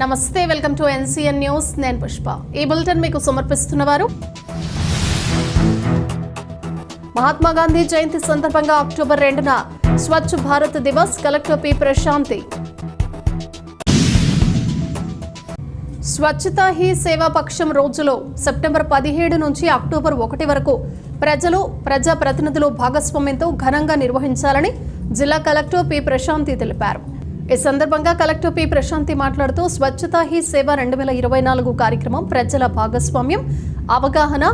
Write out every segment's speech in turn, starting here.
నమస్తే welcome to NCN news. నేను పుష్ప. ఈ బులెటిన్ మీకు సమర్పిస్తున్న వారు మహాత్మా గాంధీ జయంతి సందర్భంగా అక్టోబర్ రెండున స్వచ్ఛ భారత్ దివస్ కలెక్టర్ పి. ప్రశాంతి. స్వచ్ఛతా హీ సేవా పక్షం రోజులో సెప్టెంబర్ పదిహేడు నుంచి అక్టోబర్ ఒకటి వరకు ప్రజలు ప్రజా ప్రతినిధులు భాగస్వామ్యంతో ఘనంగా నిర్వహించాలని జిల్లా కలెక్టర్ పి. ప్రశాంతి తెలిపారు. ఈ సందర్భంగా కలెక్టర్ పి ప్రశాంతి మాట్లాడుతూ స్వచ్ఛతా హీ సేవ రెండు వేల ఇరవై నాలుగు కార్యక్రమం ప్రజల భాగస్వామ్యం అవగాహన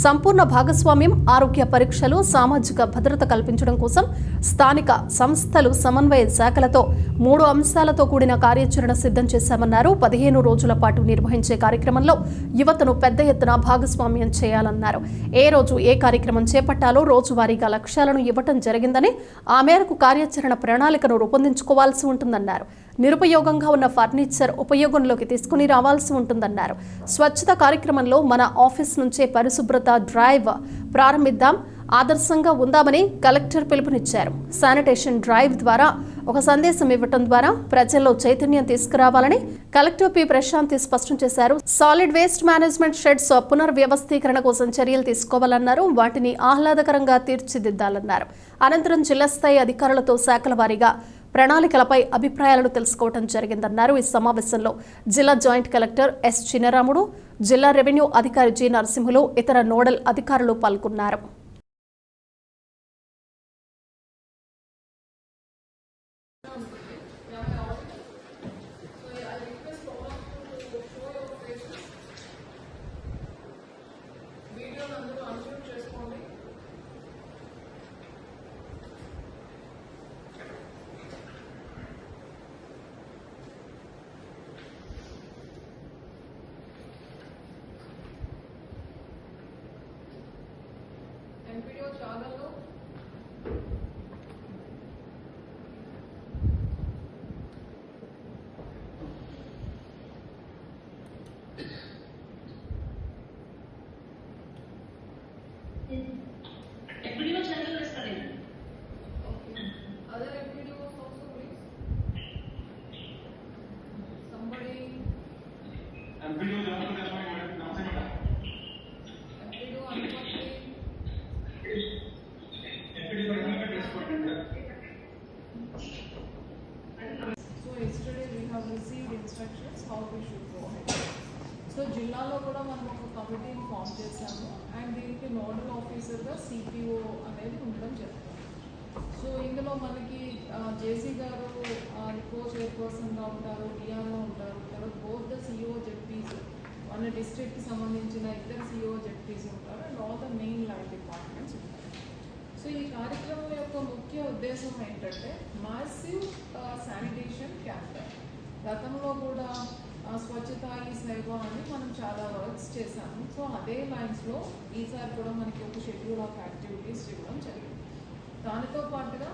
సంపూర్ణ భాగస్వామ్యం ఆరోగ్య పరీక్షలు సామాజిక భద్రత కల్పించడం కోసం స్థానిక సంస్థలు సమన్వయ శాఖలతో మూడు అంశాలతో కూడిన కార్యాచరణ సిద్ధం చేశామన్నారు. పదిహేను రోజుల పాటు నిర్వహించే కార్యక్రమంలో యువతను పెద్ద ఎత్తున భాగస్వామ్యం చేయాలన్నారు. ఏ రోజు ఏ కార్యక్రమం చేపట్టాలో రోజువారీగా లక్ష్యాలను ఇవ్వటం జరిగిందని ఆ మేరకు కార్యాచరణ ప్రణాళికను రూపొందించుకోవాల్సి ఉంటుందన్నారు. నిరుపయోగంగా ఉన్న ఫర్నిచర్ ఉపయోగంలోకి తీసుకుని రావాల్సి ఉంటుందన్నారు. స్వచ్ఛత కార్యక్రమంలో మన ఆఫీస్ నుంచే పరిశుభ్రత డ్రైవ్ ప్రారంభిద్దాం. ఆదర్శంగా ఉందామని కలెక్టర్ పిలుపునిచ్చారు. శానిటేషన్ డ్రైవ్ ద్వారా ఒక సందేశం ఇవ్వటం ద్వారా ప్రజల్లో చైతన్యం తీసుకురావాలని కలెక్టర్ పి. ప్రశాంతి స్పష్టం చేశారు. సాలిడ్ వేస్ట్ మేనేజ్మెంట్ షెడ్స్ పునర్వ్యవస్థీకరణ కోసం చర్యలు తీసుకోవాలన్నారు. వాటిని ఆహ్లాదకరంగా తీర్చిదిద్దాలన్నారు. అనంతరం జిల్లా స్థాయి అధికారులతో శాఖల వారీగా ప్రణాళికలపై అభిప్రాయాలను తెలుసుకోవడం జరిగిందన్నారు. ఈ సమావేశంలో జిల్లా జాయింట్ కలెక్టర్ ఎస్ చిన్నరాముడు జిల్లా రెవెన్యూ అధికారి జి నరసింహులు ఇతర నోడల్ అధికారులు పాల్గొన్నారు. टॉगल लो I'm pretty instructions how we should go so జిల్లాలో కూడా మనం ఒక కమిటీని ఫామ్ చేశాము. అండ్ దీనికి నోడల్ ఆఫీసర్గా సిపిఓ అనేది ఉండడం జరుగుతుంది. సో ఇందులో మనకి జేసీ గారు కో చైర్పర్సన్గా ఉంటారు డిఆర్ఓ ఉంటారు. తర్వాత బోత్ ద సిఇఓ జెడ్పీస్ మన డిస్ట్రిక్ట్కి సంబంధించిన ఇద్దరు సిఇఓ జెడ్పీస్ ఉంటారు. And all the main line departments ఉంటారు. సో ఈ కార్యక్రమం యొక్క ముఖ్య ఉద్దేశం ఏంటంటే మాసివ్ శానిటేషన్ క్యాంపెయిన్ గతంలో కూడా స్వచ్ఛత ఈ సేవ అని మనం చాలా వర్క్స్ చేశాము. సో అదే లైన్స్లో ఈసారి కూడా మనకి ఒక షెడ్యూల్ ఆఫ్ యాక్టివిటీస్ ఇవ్వడం జరిగింది. దానితో పాటుగా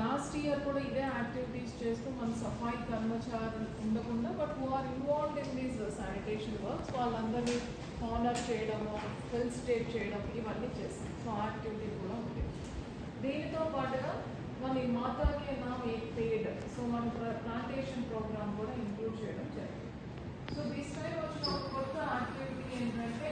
లాస్ట్ ఇయర్ కూడా ఇదే యాక్టివిటీస్ చేస్తూ మన సఫాయి కర్మచారులు ఉండకుండా but who are involved in these sanitation works వాళ్ళందరినీ కార్నర్ చేయడము ఫెలిసిటేట్ చేయడం ఇవన్నీ చేస్తాం. సో యాక్టివిటీ కూడా ఉంది. దీనితో పాటుగా మన మాతాకి నా పేడ్ ప్లాంటేషన్ ప్రోగ్రామ్ కూడా ఇంక్లూడ్ చేయడం జరిగింది. సో దిస్ టైం వచ్చిన ఒక కొత్త యాక్టివిటీ ఏంటంటే